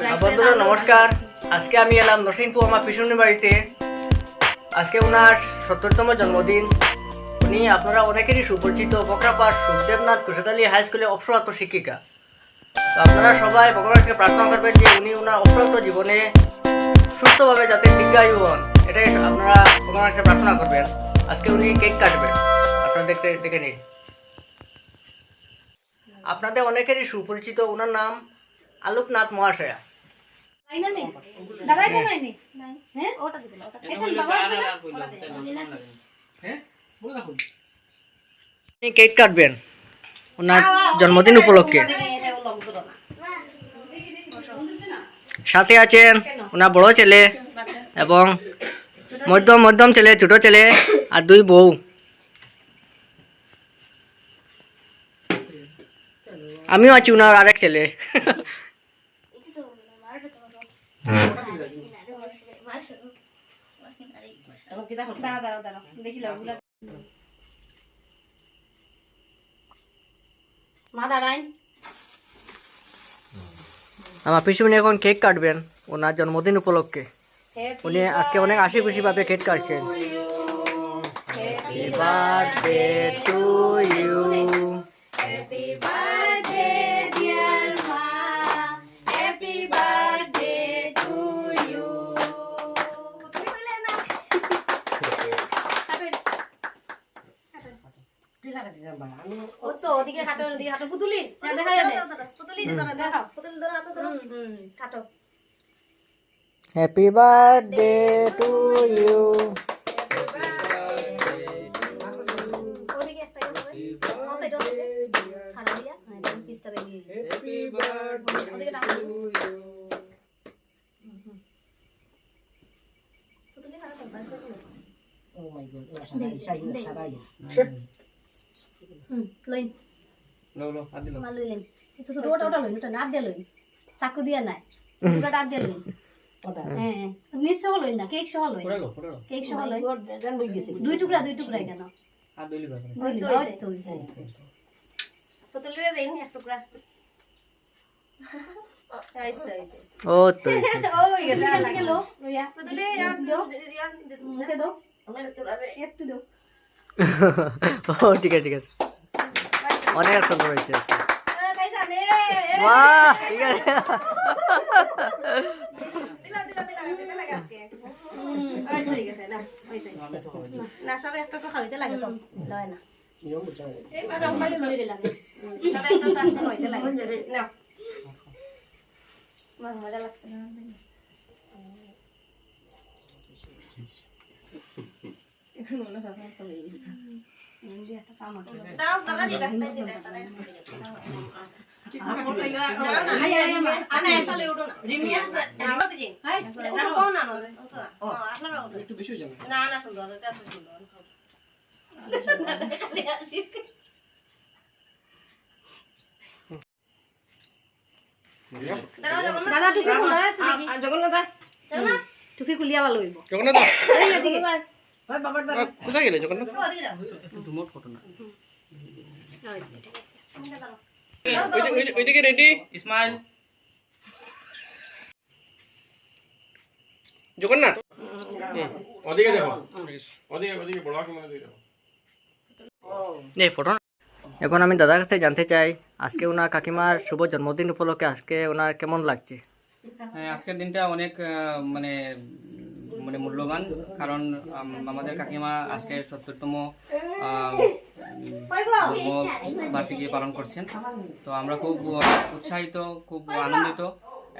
বন্ধুরা নমস্কার। আজকে আমি এলাম নরসিংপুর আমার পিছনের বাড়িতে। আজকে ওনার সত্তরতম জন্মদিন। উনি আপনারা অনেকেরই সুপরিচিত বকরাপাস সুখদেবনাথ কুশাদালী হাই স্কুলে অবসরপ্রাপ্ত শিক্ষিকা। তো আপনারা সবাই ভগবানের কাছে প্রার্থনা করবেন যে উনি ওনার অবসরপ্রাপ্ত জীবনে সুস্থভাবে যাতে দীর্ঘায়ু হন। এটাই আপনারা ভগবানের কাছে প্রার্থনা করবেন। আজকে উনি কেক কাটবেন। আপনারা দেখতে দেখে নিন। আপনাদের অনেকেরই সুপরিচিত ওনার নাম আলোকনাথ মহাশয়া। দাদা এটা নাই নেই। হ্যাঁ? ওটা দিবে ওটা এখন বাবা আপনি কেক কাটবেন। ওনার জন্মদিন উপলক্ষে। সাথে আছেন ওনার বড় ছেলে এবং মধ্যম মধ্যম ছেলে ছোট ছেলে আর দুই বউ। আমিও আছি ওনার আরেক ছেলে। দাঁড়া দাঁড়া দাঁড়া মা আমার পিছনে এখন কেক কাটবেন। ওনার জন্মদিন উপলক্ষে। উনি আজকে অনেক হাসি খুশি ভাবে কেক কাটছেন। Happy birthday to you. Happy birthday dear মা হ্যাপি বার্থডে টু ইউ ও তো ওদিকে খাটো ওদিকে খাটো পুতুলি যা দেখা যাবে পুতুলি দেখাও। পুতুলি ধরো হাতে ধরো হুম খাটো Happy birthday to you. ওদিকে একটা ইয়ে হবে। ও হ্যাঁ তুমি পিসটা বেরিয়ে ওদিকে টানো পুতুলি খাটো মা লইলেন একটু ছোট ওটা ওটা লইন ওটা না দিয়ে লইন। চাকু দিয়া নাই। ওটা ডাক দিয়ে লইন হ্যাঁ হ্যাঁ। নিজ সহ লইন না কেক সহ লইন। কেক সহ লইন। দুই টুকরা দুই টুকরা কেন তো দেন এক ও তো ঠিক আছে ঠিক আছে। অনেক সুন্দর হয়েছে আজকে। বাহ ঠিক আছে না সব একটা একটা খাইতে লাগে তো লয় না মজা লাগছে একটা কাম আছে আই আই আনা একটা লে উঠো না রিমিয়া হাই উঠো কোন না না একটু না না সুন্দর দাদা টুপি খুলে আছে খুলিয়া ভালো হইব জগন্নাথ কোথায় গেলে জগন্নাথ? ওদিকে যাও। জুমট ফটো না। ওই ঠিক আছে ওইদিকে রেডি ইসমাইল। জগন্নাথ? ওদিকে দেখো। ওদিকে ওদিকে বড় ক্যামেরা দিয়ে দেখো। এই ফটো এখন আমি দাদার কাছে জানতে চাই আজকে ওনার কাকিমার শুভ জন্মদিন উপলক্ষে আজকে ওনার কেমন লাগছে? হ্যাঁ, আজকের দিনটা অনেক মানে মানে মূল্যবান। কারণ আমাদের কাকিমা আজকে সত্তরতম বার্ষিকী পালন করছেন। তো আমরা খুব উৎসাহিত, খুব আনন্দিত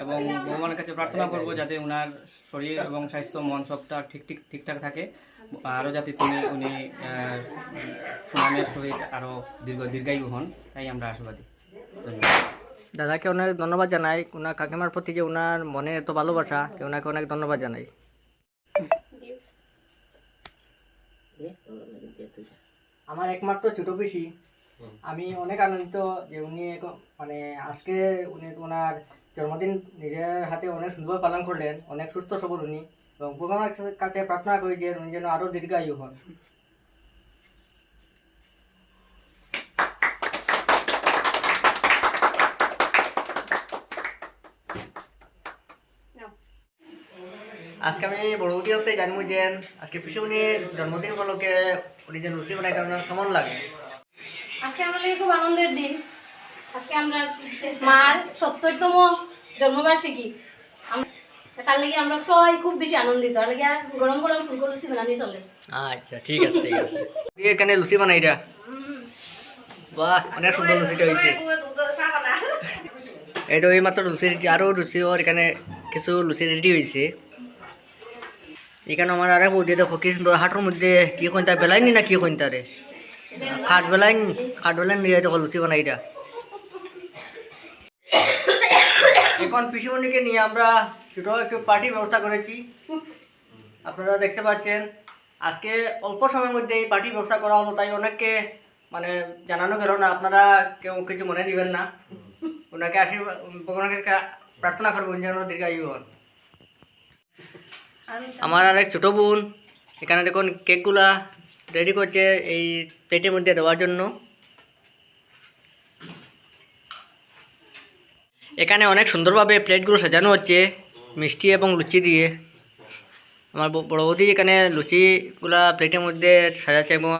এবং ভগবানের কাছে প্রার্থনা করব যাতে ওনার শরীর এবং স্বাস্থ্য, মন সবটা ঠিক ঠিক, ঠিকঠাক থাকে। আরও যাতে তিনি, উনি সুনামের সহিত আরও দীর্ঘ, দীর্ঘায়ু হন, তাই আমরা আশাবাদী। ধন্যবাদ। দাদাকে অনেক ধন্যবাদ জানাই। ওনার কাকিমার প্রতি যে ওনার মনে এত ভালোবাসা ওনাকে অনেক ধন্যবাদ জানাই। আমার একমাত্র ছোট পিসি। আমি অনেক আনন্দিত যে উনি এক- মানে আজকে উনি ওনার জন্মদিন নিজের হাতে অনেক সুন্দর পালন করলেন অনেক সুস্থ সবল উনি। এবং ভগবানের কাছে প্রার্থনা করি যে উনি যেন আরও দীর্ঘায়ু হন। আজকে আমি বড়বতী হতে জানব যে আজকে পিসুমনির জন্মদিন উপলক্ষে উনি যে লুচি বানাই তার কেমন লাগে? আজকে আমাদের খুব আনন্দের দিন। আজকে আমরা মার সত্তরতম জন্মবার্ষিকী। তার লাগে আমরা সবাই খুব বেশি আনন্দিত। তার লাগে গরম গরম ফুলকো লুচি বানানি চলে। আচ্ছা ঠিক আছে ঠিক আছে। দিয়ে এখানে লুচি বানাইরা বাহ অনেক সুন্দর লুচিটা হয়েছে। এই তো এই মাত্র লুচি রেডি আরও লুচি ওর এখানে কিছু লুচি রেডি হয়েছে এখানে আমার আরেক বৌদি, দেখো কি সুন্দর হাটের মধ্যে কি কইন তার বেলাইনি না কি কইন তারে কাঠ বেলাইন কাঠ বেলাইন দিয়ে দেখো লুচি বানাইরা এখন পিসুমণিকে নিয়ে আমরা ছোট একটু পার্টির ব্যবস্থা করেছি। আপনারা দেখতে পাচ্ছেন, আজকে অল্প সময়ের মধ্যে এই পার্টির ব্যবস্থা করা হলো, তাই অনেককে মানে জানানো গেল না, আপনারা কেউ কিছু মনে নেবেন না। ওনাকে আশীর্বাদ ভগবানের প্রার্থনা করবেন যেন দীর্ঘায়ু হন। আমার আর এক ছোটো বোন। এখানে দেখুন কেকগুলা রেডি করছে এই প্লেটের মধ্যে দেওয়ার জন্য। এখানে অনেক সুন্দরভাবে প্লেটগুলো সাজানো হচ্ছে, মিষ্টি এবং লুচি দিয়ে। আমার বড় বৌদি এখানে লুচিগুলা প্লেটের মধ্যে সাজাচ্ছে এবং